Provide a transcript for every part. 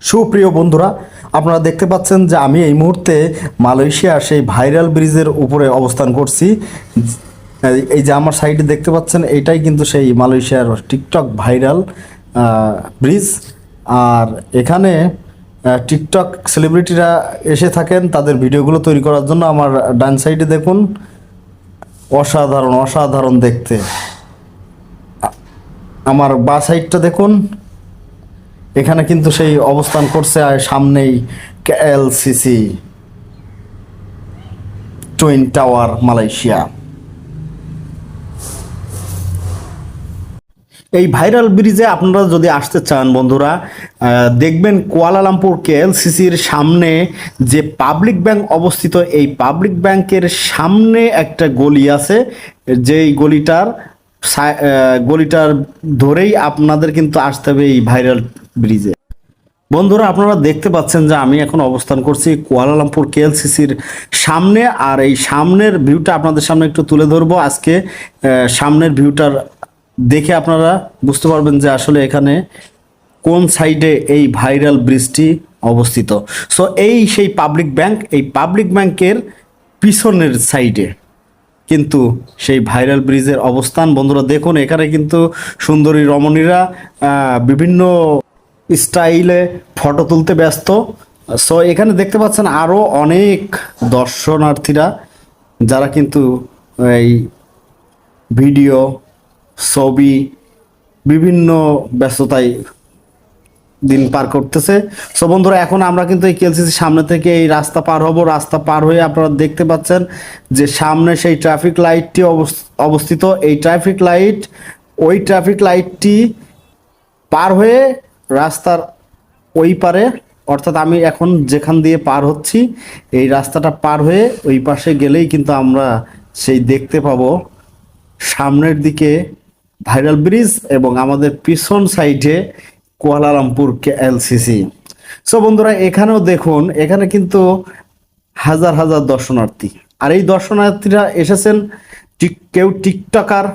সুপ্রিয় বন্ধুরা, আপনারা দেখতে পাচ্ছেন যে আমি এই মুহূর্তে মালয়েশিয়া সেই ভাইরাল ব্রিজের উপরে অবস্থান করছি। এই- এই যে আমার সাইডে দেখতে পাচ্ছেন, এটাই কিন্তু সেই মালয়েশিয়ার টিকটক ভাইরাল ব্রিজ। আর এখানে টিকটক সেলিব্রিটিরা এসে থাকেন তাদের ভিডিওগুলো তৈরি করার জন্য। আমার ডান সাইডে দেখুন, অসাধারণ অসাধারণ দেখতে। আমার বা সাইডটা দেখুন এখানে কিন্তু সেই অবস্থান করছে আর সামনেই এলসিসি টুইন টাওয়ার মালয়েশিয়া এই ভাইরাল ব্রিজে আপনারা যদি আসতে চান, বন্ধুরা দেখবেন কুয়ালালামপুর কেএলসিসির সামনে যে পাবলিক ব্যাংক অবস্থিত, এই পাবলিক ব্যাংকের সামনে একটা গলি আছে, যেই গলিটার গলিটার ধরেই আপনাদের কিন্তু আসতে হবে এই ভাইরাল ব্রিজে বন্ধুরা, আপনারা দেখতে পাচ্ছেন যে আমি এখন অবস্থান করছি কুয়ালালামপুর কেএলসিসির সামনে, আর এই সামনের ভিউটা আপনাদের সামনে একটু তুলে ধরবো। আজকে সামনের ভিউটার দেখে আপনারা বুঝতে পারবেন যে আসলে এখানে কোন সাইডে এই ভাইরাল ব্রিজটি অবস্থিত। সো এই সেই পাবলিক ব্যাংক এই পাবলিক ব্যাংকের পিছনের সাইডে কিন্তু সেই ভাইরাল ব্রিজের অবস্থান। বন্ধুরা দেখুন, এখানে কিন্তু সুন্দরী রমণীরা বিভিন্ন স্টাইলে ফটো তুলতে ব্যস্ত। সো এখানে দেখতে পাচ্ছেন আরও অনেক দর্শনার্থীরা, যারা কিন্তু এই ভিডিও ছবি, বিভিন্ন ব্যস্ততায় দিন পার করতেছে। সো বন্ধুরা, এখন আমরা কিন্তু এই কেএলসিসির সামনে থেকে এই রাস্তা পার হব। রাস্তা পার হয়ে আপনারা দেখতে পাচ্ছেন যে সামনে সেই ট্রাফিক লাইটটি অবস- অবস্থিত। এই ট্রাফিক লাইট ওই ট্রাফিক লাইটটি পার হয়ে রাস্তার ওই পারে, অর্থাৎ আমি এখন যেখান দিয়ে পার হচ্ছি, এই রাস্তাটা পার হয়ে ওই পাশে গেলেই কিন্তু আমরা সেই দেখতে পাবো সামনের দিকে ভাইরাল ব্রিজ এবং আমাদের পিছন সাইডে কুয়ালালামপুর এলসিসি সো বন্ধুরা, এখানেও দেখুন, এখানে কিন্তু হাজার হাজার দর্শনার্থী। আর এই দর্শনার্থীরা এসেছেন কেউ টিকটকার,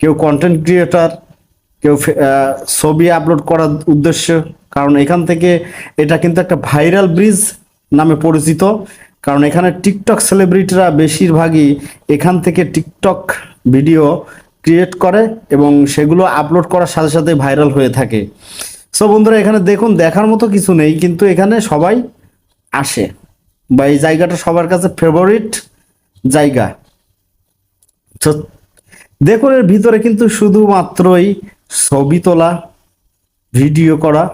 কেউ কন্টেন্ট ক্রিয়েটার কেউ ছবি আপলোড করার উদ্দেশ্য। কারণ এখান থেকে এটা কিন্তু একটা ভাইরাল ব্রিজ নামে পরিচিত। কারণ এখানে টিকটক সেলিব্রিটিরা বেশিরভাগই এখান থেকে টিকটক ভিডিও ক্রিয়েট করে এবং সেগুলো আপলোড করার সাথে সাথে ভাইরাল হয়ে থাকে। সো বন্ধুরা, এখানে দেখুন, দেখার মতো কিছু নেই, কিন্তু এখানে সবাই আসে বা এই জায়গাটা সবার কাছে ফেভারিট জায়গা। তো দেখুন, এর ভিতরে কিন্তু শুধুমাত্রই ছবি তোলা ভিডিও করা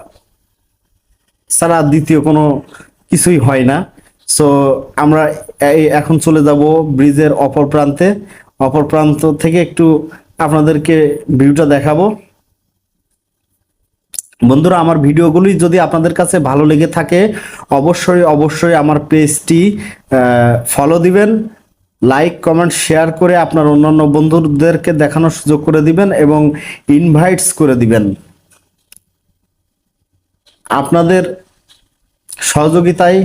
ছাড়া দ্বিতীয় কোনো কিছুই হয় না। সো আমরা এখন চলে যাব ব্রিজের অপর প্রান্তে। অপর প্রান্ত থেকে একটু আপনাদেরকে ভিউটা দেখাবো। বন্ধুরা, আমার ভিডিওগুলি যদি আপনাদের কাছে ভালো লেগে থাকে, অবশ্যই অবশ্যই আমার পেজটি ফলো দিবেন লাইক কমেন্ট শেয়ার করে আপনার অন্যান্য বন্ধুদেরকে দেখানোর সুযোগ করে দিবেন এবং ইনভাইটস করে দিবেন। আপনাদের সহযোগিতায়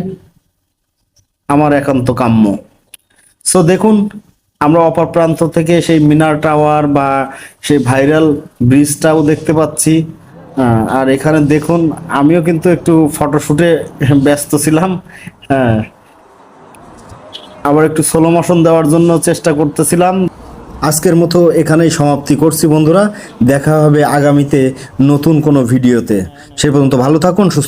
আমার একান্ত কাম্য। সো দেখুন আমরা অপর প্রান্ত থেকে সেই মিনার টাওয়ার বা সেই ভাইরাল ব্রিজটাও দেখতে পাচ্ছি। আর এখানে দেখুন, আমিও কিন্তু একটু ফটোশুটে ব্যস্ত ছিলাম। হ্যাঁ। আবার একটু সোলো মোশন দেওয়ার জন্য চেষ্টা করতেছিলাম। আজকের মতো এখানেই সমাপ্তি করছি বন্ধুরা। দেখা হবে আগামীতে নতুন কোনো ভিডিওতে। সে পর্যন্ত ভালো থাকুন, সুস্থ